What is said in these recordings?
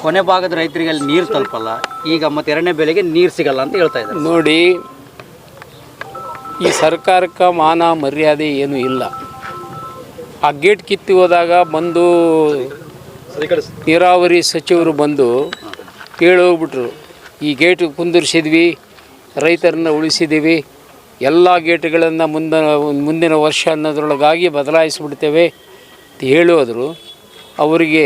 ಕೊನೆ ಭಾಗದ ರೈತರಿಗೆ ಅಲ್ಲಿ ನೀರು ತಲುಪಲ್ಲ. ಈಗ ಮತ್ತೆ ಎರಡನೇ ಬೆಳೆಗೆ ನೀರು ಸಿಗಲ್ಲ ಅಂತ ಹೇಳ್ತಾ ಇದ್ದಾರೆ. ನೋಡಿ, ಈ ಸರ್ಕಾರಕ್ಕೆ ಮಾನ ಮರ್ಯಾದೆ ಏನೂ ಇಲ್ಲ. ಆ ಗೇಟ್ ಕಿತ್ತಿ ಹೋದಾಗ ಬಂದು ನೀರಾವರಿ ಸಚಿವರು ಬಂದು ಕೇಳೋಗ್ಬಿಟ್ರು ಈ ಗೇಟ್ ಕುಂದಿರಿಸಿದ್ವಿ, ರೈತರನ್ನ ಉಳಿಸಿದ್ದೀವಿ ಎಲ್ಲ ಗೇಟ್ಗಳನ್ನು ಮುಂದಿನ ಮುಂದಿನ ವರ್ಷ ಅನ್ನೋದ್ರೊಳಗಾಗಿ ಬದಲಾಯಿಸಿಬಿಡ್ತೇವೆ. ಹೇಳೋದ್ರು ಅವರಿಗೆ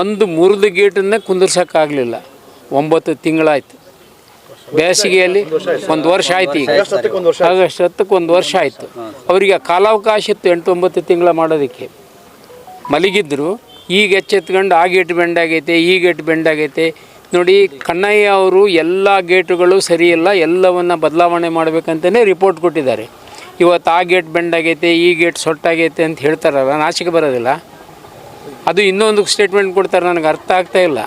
ಒಂದು ಮುರಿದ ಗೇಟನ್ನು ಕುಂದಿರ್ಸೋಕ್ಕಾಗಲಿಲ್ಲ. ಒಂಬತ್ತು ತಿಂಗಳಾಯ್ತು. ಬೇಸಿಗೆಯಲ್ಲಿ ಒಂದು ವರ್ಷ ಆಯ್ತು ಈಗ. ಆಗಸ್ಟ್ ಹತ್ತಕ್ಕೆ ಒಂದು ವರ್ಷ ಆಯಿತು. ಅವರಿಗೆ ಕಾಲಾವಕಾಶ ಇತ್ತು ಎಂಟು ಒಂಬತ್ತು ತಿಂಗಳ ಮಾಡೋದಕ್ಕೆ. ಮಲಗಿದ್ರು ಈಗ ಎಚ್ಚೆತ್ಕೊಂಡು ಆ ಗೇಟ್ ಬೆಂಡ್ ಆಗೈತೆ ಈ ಗೇಟ್ ಬೆಂಡ್ ಆಗೈತೆ. ನೋಡಿ ಕಣ್ಣಯ್ಯ ಅವರು ಎಲ್ಲ ಗೇಟುಗಳು ಸರಿಯಿಲ್ಲ ಎಲ್ಲವನ್ನು ಬದಲಾವಣೆ ಮಾಡಬೇಕಂತಲೇ ರಿಪೋರ್ಟ್ ಕೊಟ್ಟಿದ್ದಾರೆ. ಇವತ್ತು ಆ ಗೇಟ್ ಬೆಂಡ್ ಆಗೈತೆ ಈ ಗೇಟ್ ಸೊಟ್ಟಾಗೈತೆ ಅಂತ ಹೇಳ್ತಾರಲ್ಲ ನಾಚಿಕೆ ಬರೋದಿಲ್ಲ. ಅದು ಇನ್ನೊಂದು ಸ್ಟೇಟ್ಮೆಂಟ್ ಕೊಡ್ತಾರೆ ನನಗೆ ಅರ್ಥ ಆಗ್ತಾ ಇಲ್ಲ.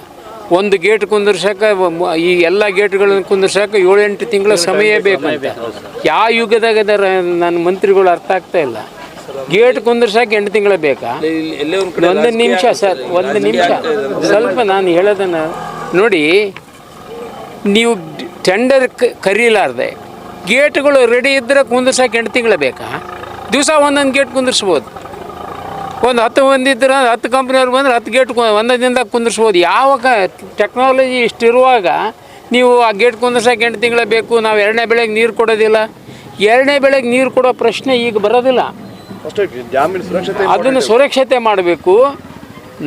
ಒಂದು ಗೇಟ್ ಕುಂದಿರ್ಸಕ್ಕೆ ಈ ಎಲ್ಲ ಗೇಟ್ಗಳನ್ನು ಕುಂದಿರ್ಸಕ್ಕೆ ಏಳೆಂಟು ತಿಂಗಳ ಸಮಯ ಬೇಕು ಅಂತ. ಯಾವ ಯುಗದಾಗ ಅದಾರ ನನ್ನ ಮಂತ್ರಿಗಳು ಅರ್ಥ ಆಗ್ತಾ ಇಲ್ಲ. ಗೇಟ್ ಕುಂದಿರ್ಸಕ್ಕೆ ಎಂಟು ತಿಂಗಳ ಬೇಕಾ? ಒಂದು ನಿಮಿಷ ಸರ್ ಒಂದು ನಿಮಿಷ. ಸ್ವಲ್ಪ ನಾನು ಹೇಳೋದನ್ನು ನೋಡಿ ನೀವು ಟೆಂಡರ್ ಕರೀಲಾರ್ದೆ. ಗೇಟ್ಗಳು ರೆಡಿ ಇದ್ದರೆ ಕುಂದಿರ್ಸಕ್ಕೆ ಎಂಟು ತಿಂಗಳು ಬೇಕಾ? ದಿವಸ ಒಂದೊಂದು ಗೇಟ್ ಕುಂದಿರ್ಸ್ಬೋದು. ಒಂದು ಹತ್ತು ಮಂದಿ ಇದ್ರೆ ಹತ್ತು ಕಂಪ್ನಿಯವ್ರು ಬಂದ್ರೆ ಹತ್ತು ಗೇಟ್ ಒಂದೇ ದಿನದಾಗ ಕುಂದಿರ್ಸ್ಬೋದು. ಯಾವಾಗ ಟೆಕ್ನಾಲಜಿ ಇಷ್ಟಿರುವಾಗ ನೀವು ಆ ಗೇಟ್ ಕುಂದಿರ್ಸಕ್ಕೆ ಎಂಟು ತಿಂಗಳ ಬೇಕು ನಾವು ಎರಡನೇ ಬೆಳೆಗೆ ನೀರು ಕೊಡೋದಿಲ್ಲ. ಎರಡನೇ ಬೆಳೆಗೆ ನೀರು ಕೊಡೋ ಪ್ರಶ್ನೆ ಈಗ ಬರೋದಿಲ್ಲ. ಜಾಮೀನು ಸುರಕ್ಷತೆ ಅದನ್ನು ಸುರಕ್ಷತೆ ಮಾಡಬೇಕು.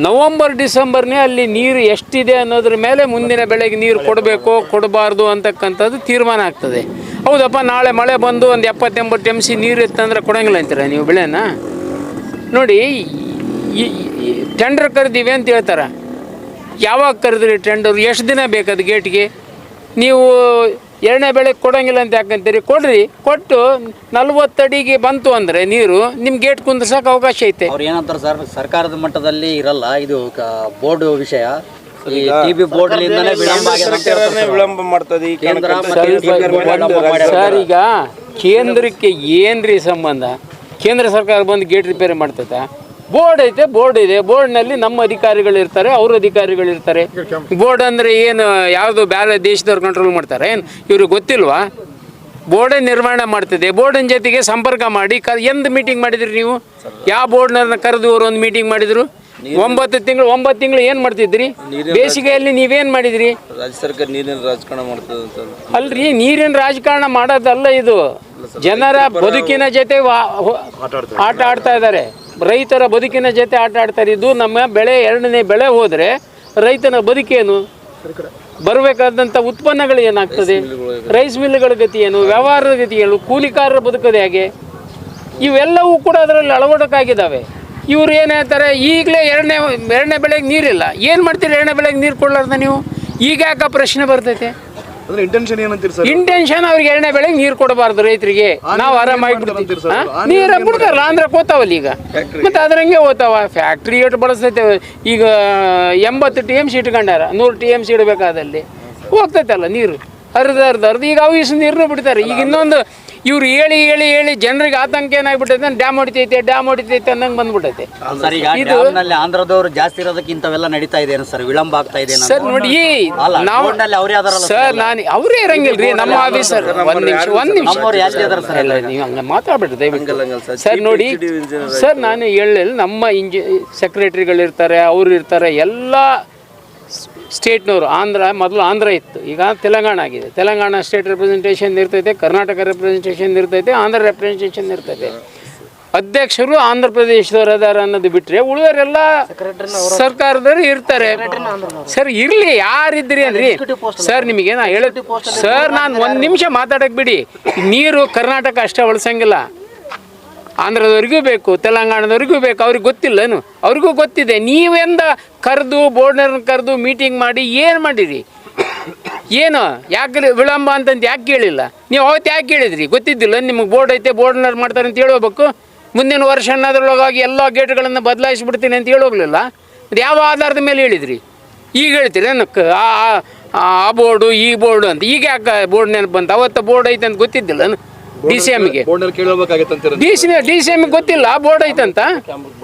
ನವಂಬರ್ ಡಿಸೆಂಬರ್ನೇ ಅಲ್ಲಿ ನೀರು ಎಷ್ಟಿದೆ ಅನ್ನೋದ್ರ ಮೇಲೆ ಮುಂದಿನ ಬೆಳೆಗೆ ನೀರು ಕೊಡಬೇಕು ಕೊಡಬಾರ್ದು ಅಂತಕ್ಕಂಥದ್ದು ತೀರ್ಮಾನ ಆಗ್ತದೆ. ಹೌದಪ್ಪ, ನಾಳೆ ಮಳೆ ಬಂದು ಒಂದು ಎಪ್ಪತ್ತೆಂಬತ್ತು ಎಂ ಸಿ ನೀರು ಇತ್ತಂದ್ರೆ ಕೊಡೋಂಗಿಲ್ಲ ಅಂತೀರ ನೀವು ಬೆಳೆನ? ನೋಡಿ ಟೆಂಡರ್ ಕರೆದೀವಿ ಅಂತ ಹೇಳ್ತಾರೆ. ಯಾವಾಗ ಕರೆದ್ರಿ ಟೆಂಡರ್ ಎಷ್ಟು ದಿನ ಬೇಕದು ಗೇಟ್ಗೆ ನೀವು ಎರಡನೇ ಬೆಳೆ ಕೊಡೋಂಗಿಲ್ಲ ಅಂತ ಯಾಕಂತೀರಿ? ಕೊಡ್ರಿ. ಕೊಟ್ಟು ನಲ್ವತ್ತಡಿಗೆ ಬಂತು ಅಂದರೆ ನೀರು ನಿಮ್ಮ ಗೇಟ್ ಕುಂದ್ರಸಕ್ಕೆ ಅವಕಾಶ ಐತೆ. ಅವ್ರು ಏನಂತಾರೆ ಸರ್? ಸರ್ಕಾರದ ಮಟ್ಟದಲ್ಲಿ ಇರಲ್ಲ, ಇದು ಬೋರ್ಡ್ ವಿಷಯ. ಈ ವಿಳಂಬ ಆಗಿದೆ ಅಂತ ಹೇಳ್ತಾರೆ ಸರ್. ವಿಳಂಬ ಮಾಡ್ತದೆ ಈ ಕೇಂದ್ರ ಕಾರಣಕ್ಕೆ ಮತ್ತೆ ಸ್ವಲ್ಪ TB ವಿಳಂಬ ಮಾಡ್ಯಾರ. ಸರ್ ಈಗ ಕೇಂದ್ರಕ್ಕೆ ಏನ್ರಿ ಸಂಬಂಧ? ಕೇಂದ್ರ ಸರ್ಕಾರ ಬಂದು ಗೇಟ್ ರಿಪೇರಿ ಮಾಡ್ತದ ಬೋರ್ಡ್ ಐತೆ ಬೋರ್ಡ್ ಇದೆ. ಬೋರ್ಡ್ನಲ್ಲಿ ನಮ್ಮ ಅಧಿಕಾರಿಗಳು ಇರ್ತಾರೆ ಅವ್ರ ಅಧಿಕಾರಿಗಳು ಇರ್ತಾರೆ. ಬೋರ್ಡ್ ಅಂದ್ರೆ ಏನು ಯಾವುದು ಬೇರೆ ದೇಶದವ್ರು ಕಂಟ್ರೋಲ್ ಮಾಡ್ತಾರೆ? ಏನು? ಇವ್ರಿಗೆ ಗೊತ್ತಿಲ್ವಾ? ಬೋರ್ಡ್ ನಿರ್ಮಾಣ ಮಾಡ್ತಿದೆ? ಬೋರ್ಡಿನ ಜೊತೆಗೆ ಸಂಪರ್ಕ ಮಾಡಿ ಕ ಎಂದು ಮೀಟಿಂಗ್ ಮಾಡಿದ್ರಿ ನೀವು? ಯಾವ ಬೋರ್ಡ್ನ ಕರೆದು ಅವರು ಒಂದು ಮೀಟಿಂಗ್ ಮಾಡಿದ್ರು? ಒಂಬತ್ತು ತಿಂಗಳು ಒಂಬತ್ತು ತಿಂಗಳು ಏನು ಮಾಡ್ತಿದ್ರಿ? ಬೇಸಿಗೆಯಲ್ಲಿ ನೀವೇನು ಮಾಡಿದ್ರಿ? ರಾಜ್ಯ ಸರ್ಕಾರ ನೀರಿನ ರಾಜಕಾರಣ ಮಾಡ್ತದೆ ಅಂತ ಅಲ್ರಿ ನೀರಿನ ರಾಜಕಾರಣ ಮಾಡೋದಲ್ಲ ಇದು. ಜನರ ಬದುಕಿನ ಜೊತೆ ವಾ- ಆಟ ಆಡ್ತಾ ಇದ್ದಾರೆ. ರೈತರ ಬದುಕಿನ ಜೊತೆ ಆಟ ಆಡ್ತಾರೆ. ಇದು ನಮ್ಮ ಬೆಳೆ ಎರಡನೇ ಬೆಳೆ ಹೋದರೆ ರೈತನ ಬದುಕೇನು? ಬರಬೇಕಾದಂಥ ಉತ್ಪನ್ನಗಳು ಏನಾಗ್ತದೆ? ರೈಸ್ ಮಿಲ್ಗಳ ಗತಿ ಏನು? ವ್ಯವಹಾರದ ಗತಿ ಏನು? ಕೂಲಿಕಾರರ ಬದುಕದೆ ಹೇಗೆ? ಇವೆಲ್ಲವೂ ಕೂಡ ಅದರಲ್ಲಿ ಅಳವಡಕ್ಕಾಗಿದ್ದಾವೆ ಇವ್ರು ಏನು ಹೇಳ್ತಾರೆ ಈಗಲೇ ಎರಡನೇ ಎರಡನೇ ಬೆಳೆಗೆ ನೀರಿಲ್ಲ. ಏನು ಮಾಡ್ತೀರಿ ಎರಡನೇ ಬೆಳೆಗೆ ನೀರು ಕೊಡ್ಲಾರ್ದ ನೀವು? ಈಗ ಯಾಕೆ ಪ್ರಶ್ನೆ ಬರ್ತೈತೆ? ಇಂಟೆನ್ಷನ್ ಏನಂತೀರಿ ಸರ್? ಇಂಟೆನ್ಷನ್ ಅವ್ರಿಗೆ ಎರಡನೇ ಬೆಳೆಗೆ ನೀರು ಕೊಡಬಾರ್ದು ರೈತರಿಗೆ. ನಾವು ಆರಾಮಾಗಿ ಬಿಡ್ತೀವಿ. ನೀರ ಬಿಡ್ತಾರಲ್ಲ ಅಂದ್ರೆ ಕೋತಾವಲ್ಲ ಈಗ. ಮತ್ತೆ ಅದ್ರಂಗೆ ಹೋತಾವ ಫ್ಯಾಕ್ಟ್ರಿ ಎಷ್ಟು ಬಳಸ್ತೈತೆ. ಈಗ ಎಂಬತ್ತು ಟಿ ಎಂ ಸಿ ಇಟ್ಕೊಂಡಾರ. ನೂರು ಟಿ ಎಂ ಸಿ ಇಡಬೇಕಾದಲ್ಲಿ. ಹೋಗ್ತೈತಲ್ಲ ನೀರು. ಅರ್ಧ ಅರ್ಧ ಅರ್ಧ. ಈಗ ಅವು ಇಷ್ಟು ನೀರನ್ನು ಬಿಡ್ತಾರೆ. ಈಗ ಇನ್ನೊಂದು ಇವ್ರು ಹೇಳಿ ಹೇಳಿ ಹೇಳಿ ಜನರಿಗೆ ಆತಂಕ ಏನಾಗ್ಬಿಟ್ಟೈತೆ ಡ್ಯಾಮ್ ಹೊಡಿತೈತೆ ಡ್ಯಾಮ್ ಹೊಡಿತೈತೆ ಅನ್ನಂಗೆ ಬಂದ್ಬಿಟ್ಟೈತೆ. ಸರ್ ಈಗ ಡ್ಯಾಮ್ನಲ್ಲಿ ಆಂಧ್ರದವರು ಜಾಸ್ತಿ ಇರೋದಕ್ಕೆ ಇಂಥವೆಲ್ಲ ನಡೀತಾ ಇದೆ ಸರ್? ವಿಳಂಬ ಆಗ್ತಾ ಇದೆ ಸರ್ ನೋಡಿ ನಾವು ಅವರೇ ಅದಾರಲ್ಲ ಸರ್ ನಾನು ಅವರೇ ಇರಂಗಿಲ್ರಿ ನಮ್ಮ ಆಫೀಸರ್ ಒಂದ್ ನಿಮಿಷ ಒಂದ್ ನಿಮಿಷ. ಯಾಕೆ ಇದಾರೆ ಸರ್? ನೀವು ಹಂಗೆ ಮಾತಾಡ್ಬಿಡ್ರಿ ದಯವಿಟ್ಟು. ಸರ್. ಸರ್ ನೋಡಿ ಸರ್ ನಾನು ಹೇಳಲಿಲ್ಲ ನಮ್ಮ ಇಂಜಿ ಸೆಕ್ರೆಟರಿಗಳಿರ್ತಾರೆ ಅವ್ರು ಇರ್ತಾರೆ ಎಲ್ಲ ಸ್ಟೇಟ್ನವರು. ಆಂಧ್ರ ಮೊದಲು ಆಂಧ್ರ ಇತ್ತು. ಈಗ ತೆಲಂಗಾಣ ಆಗಿದೆ. ತೆಲಂಗಾಣ ಸ್ಟೇಟ್ ರೆಪ್ರೆಸೆಂಟೇಷನ್ ಇರ್ತೈತೆ ಕರ್ನಾಟಕ ರೆಪ್ರೆಸೆಂಟೇಷನ್ ಇರ್ತೈತೆ ಆಂಧ್ರ ರೆಪ್ರೆಸೆಂಟೇಷನ್ ಇರ್ತೈತೆ. ಅಧ್ಯಕ್ಷರು ಆಂಧ್ರ ಪ್ರದೇಶದವರು ಅದಾರ ಅನ್ನೋದು ಬಿಟ್ಟರೆ ಉಳಿದವರೆಲ್ಲ ಸರ್ಕಾರದವರು ಇರ್ತಾರೆ. ಸರ್ ಇರಲಿ ಯಾರಿದ್ರಿ ಅನ್ರಿ ಸರ್ ನಿಮಗೆ ನಾ ಹೇಳ ಸರ್ ನಾನು ಒಂದು ನಿಮಿಷ ಮಾತಾಡಕ್ಕೆ ಬಿಡಿ. ನೀರು ಕರ್ನಾಟಕ ಅಷ್ಟೇ ಬಳಸಂಗಿಲ್ಲ ಆಂಧ್ರದವ್ರಿಗೂ ಬೇಕು, ತೆಲಂಗಾಣದವರಿಗೂ ಬೇಕು, ಅವ್ರಿಗೆ ಗೊತ್ತಿಲ್ಲನು ಅವ್ರಿಗೂ ಗೊತ್ತಿದೆ. ನೀವೆಂದ ಕರೆದು ಬೋರ್ಡ್ನರ್ನ ಕರೆದು ಮೀಟಿಂಗ್ ಮಾಡಿ ಏನು ಮಾಡಿರಿ? ಏನು? ಯಾಕೆ ವಿಳಂಬ ಅಂತಂದು ಯಾಕೆ ಕೇಳಿಲ್ಲ? ನೀವು ಅವತ್ತು ಯಾಕೆ ಕೇಳಿದ್ರಿ? ಗೊತ್ತಿದ್ದಿಲ್ಲ ನಿಮಗೆ? ಬೋರ್ಡ್ ಐತೆ ಬೋರ್ಡ್ನರ್ ಮಾಡ್ತಾರೆ ಅಂತ ಹೇಳೋಬೇಕು. ಮುಂದಿನ ವರ್ಷ ಅನ್ನೋದ್ರೊಳಗಾಗಿ ಎಲ್ಲ ಗೇಟ್ಗಳನ್ನು ಬದಲಾಯಿಸ್ಬಿಡ್ತೀನಿ ಅಂತ ಹೇಳೋಗ್ಲಿಲ್ಲ. ಅದು ಯಾವ ಆಧಾರದ ಮೇಲೆ ಹೇಳಿದ್ರಿ? ಈಗ ಹೇಳ್ತೀರಿ ಏನಕ್ಕೆ ಆ ಬೋರ್ಡು, ಈ ಬೋರ್ಡು ಅಂತ. ಈಗ ಯಾಕೆ ಬೋರ್ಡ್ ನೆನಪು ಬಂತು? ಅವತ್ತು ಬೋರ್ಡ್ ಐತೆ ಅಂತ ಗೊತ್ತಿದ್ದಿಲ್ಲ ಡಿ ಸಿ ಎಮ್ಗೆ ಡಿ ಸಿ ಡಿ ಸಿ ಎಮ್ಗೆ ಗೊತ್ತಿಲ್ಲ ಬೋರ್ಡ್ ಐತಂತ.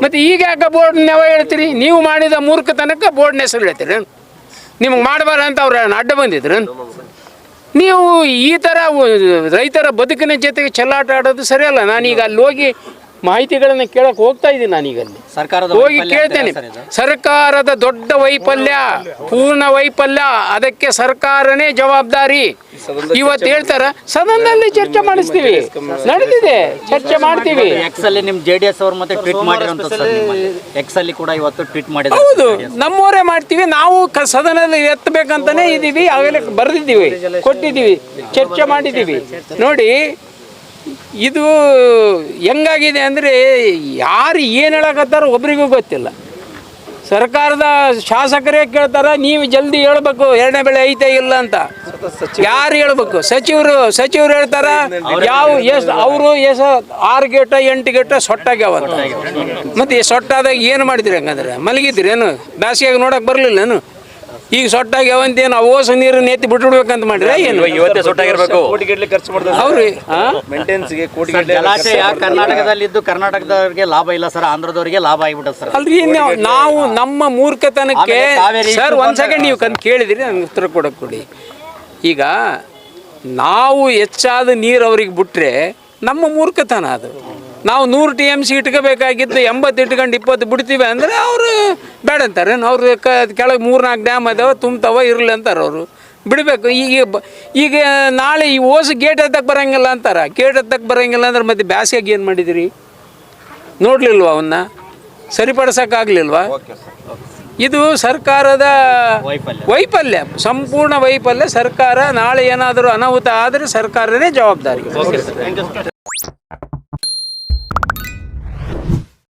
ಮತ್ತೆ ಈಗ ಯಾಕೆ ಬೋರ್ಡ್ ಯಾವ ಹೇಳ್ತೀರಿ? ನೀವು ಮಾಡಿದ ಮೂರ್ಖ ತನಕ ಬೋರ್ಡ್ನ ಹೆಸರು ಹೇಳ್ತೀರಿ. ನಿಮ್ಗೆ ಮಾಡಬಾರ ಅಂತ ಅವ್ರು ಅಡ್ಡ ಬಂದಿದ್ರು. ನೀವು ಈ ಥರ ರೈತರ ಬದುಕಿನ ಜೊತೆಗೆ ಚೆಲ್ಲಾಟ ಆಡೋದು ಸರಿಯಲ್ಲ. ನಾನೀಗ ಅಲ್ಲಿ ಹೋಗಿ ಮಾಹಿತಿಗಳನ್ನು ಕೇಳಕ್ಕೆ ಹೋಗ್ತಾ ಇದ್ದೀನಿ ನಾನೀಗ ಅಲ್ಲಿ. ಸರ್ಕಾರದ ಹೋಗಿ ಕೇಳ್ತೇನೆ. ಸರ್ ಇದು? ಸರ್ಕಾರದ ದೊಡ್ಡ ವೈಫಲ್ಯ ಪೂರ್ಣ ವೈಫಲ್ಯ ಅದಕ್ಕೆ ಸರ್ಕಾರನೇ ಜವಾಬ್ದಾರಿ. ಇವತ್ತು ಹೇಳ್ತಾರ ಸದನದಲ್ಲಿ ಚರ್ಚೆ ಮಾಡಿಸ್ತೀವಿ. ನಡೆದಿದೆ ಚರ್ಚೆ ಮಾಡ್ತೀವಿ. ಎಕ್ಸ್ ಅಲ್ಲಿ ನಿಮ್ ಜೆ ಡಿ ಮತ್ತೆ ಟ್ವೀಟ್ ಮಾಡಿರೋಂಥ ಸರ್ ಎಕ್ಸ್ ಅಲ್ಲಿ ಕೂಡ ಇವತ್ತು ಟ್ವೀಟ್ ಮಾಡಿದ್ದಾರೆ ಹೌದು ನಮ್ಮವರೇ ಮಾಡ್ತೀವಿ ನಾವು ಕ ಸದನದಲ್ಲಿ ಎತ್ತಬೇಕಂತಾನೆ ಇದೀವಿ ಆಗಲೇ ಬರೆದಿದ್ದೀವಿ ಕೊಟ್ಟಿದ್ದೀವಿ ಚರ್ಚೆ ಮಾಡಿದ್ದೀವಿ. ನೋಡಿ ಇದು ಹೆಂಗಾಗಿದೆ ಅಂದರೆ ಯಾರು ಏನು ಹೇಳಕತ್ತಾರೋ ಒಬ್ರಿಗೂ ಗೊತ್ತಿಲ್ಲ. ಸರ್ಕಾರದ ಶಾಸಕರೇ ಕೇಳ್ತಾರೆ, ನೀವು ಜಲ್ದಿ ಹೇಳ್ಬೇಕು, ಎರಡನೇ ಬೆಳೆ ಐತೆ ಇಲ್ಲ ಅಂತ. ಯಾರು ಹೇಳ್ಬೇಕು? ಸಚಿವರು ಸಚಿವರು ಹೇಳ್ತಾರ, ಯಾವ ಎಷ್ಟು ಅವರು ಎಷ್ಟು ಆರು ಗೇಟ ಎಂಟು ಗೇಟ ಸೊಟ್ಟಾಗ್ಯಾವಂತ ಮತ್ತೆ ಸೊಟ್ಟಾದಾಗ ಏನು ಮಾಡಿದ್ರಿ ಹಂಗಂದ್ರೆ? ಮಲಗಿದ್ರಿ ಏನು? ನೋಡಕ್ಕೆ ಬರಲಿಲ್ಲ ಬರ್ಲಿಲ್ಲೇನು ಈಗ ಸೊಟ್ಟಾಗಿ ಅವಂತ ಏನು ಓಸ ನೀರನ್ನ ಎತ್ತಿ ಬಿಟ್ಬಿಡ್ಬೇಕಂತ ಮಾಡಿದ್ರೆ ಏನು? ಇವತ್ತೇ ಸೊಟ್ಟಾಗಿರ್ಬೇಕು ಕೋಟಿಗಟ್ಟಲೆ ಖರ್ಚು ಮಾಡ್ತಾರೆ ಅವ್ರಿ ಸರ್, ಕೋಟಿಗಟ್ಟಲೆ ಜಲಾಶಯ ಕರ್ನಾಟಕದಲ್ಲಿದ್ದು ಕರ್ನಾಟಕದವ್ರಿಗೆ ಲಾಭ ಇಲ್ಲ ಸರ್ ಆಂಧ್ರದವರಿಗೆ ಲಾಭ ಆಗಿಬಿಟ್ಟದ ಸರ್. ಅಲ್ರಿ ನಾವು- ನಾವು ನಮ್ಮ ಮೂರ್ಖತನಕ್ಕೆ ಸರ್ ಒಂದ್ ಸೆಕೆಂಡ್ ನೀವು ಕಂದು ಕೇಳಿದಿರಿ ನನಗೆ ಉತ್ತರ ಕೊಡಕ್ಕೆ ಕೊಡಿ. ಈಗ ನಾವು ಹೆಚ್ಚಾದ ನೀರು ಅವ್ರಿಗೆ ಬಿಟ್ರೆ ನಮ್ಮ ಮೂರ್ಖತನ ಅದು. ನಾವು ನೂರು ಟಿ ಎಂ ಸಿ ಇಟ್ಕೋಬೇಕಾಗಿದ್ದು ಎಂಬತ್ತು ಇಟ್ಕೊಂಡು ಇಪ್ಪತ್ತು ಬಿಡ್ತೀವಿ ಅಂದರೆ ಅವರು ಬೇಡ ಅಂತಾರೆ ಅವ್ರು ಕ ಕೆಳಗೆ ಮೂರು ನಾಲ್ಕು ಡ್ಯಾಮ್ ಅದಾವ ತುಂಬ್ತಾವ ಇರಲಿ ಅಂತಾರೆ ಅವರು. ಬಿಡಬೇಕು. ಈಗ ಈಗ ನಾಳೆ ಈ ಓಸು ಗೇಟ್ ಹತ್ತಕ್ಕೆ ಬರೋಂಗಿಲ್ಲ ಅಂತಾರೆ. ಗೇಟ್ ಹತ್ತಕ್ಕೆ ಬರೋಂಗಿಲ್ಲ ಅಂದ್ರೆ ಮತ್ತೆ ಬ್ಯಾಸಿಗೆ ಏನು ಮಾಡಿದಿರಿ? ನೋಡಲಿಲ್ವ ಅವನ್ನ ಸರಿಪಡಿಸೋಕ್ಕಾಗಲಿಲ್ವಾ? ಇದು ಸರ್ಕಾರದ ವೈಫಲ್ಯ. ವೈಫಲ್ಯ. ಸಂಪೂರ್ಣ ವೈಫಲ್ಯ. ಸರ್ಕಾರ ನಾಳೆ ಏನಾದರೂ ಅನಾಹುತ ಆದರೆ ಸರ್ಕಾರನೇ ಜವಾಬ್ದಾರಿ.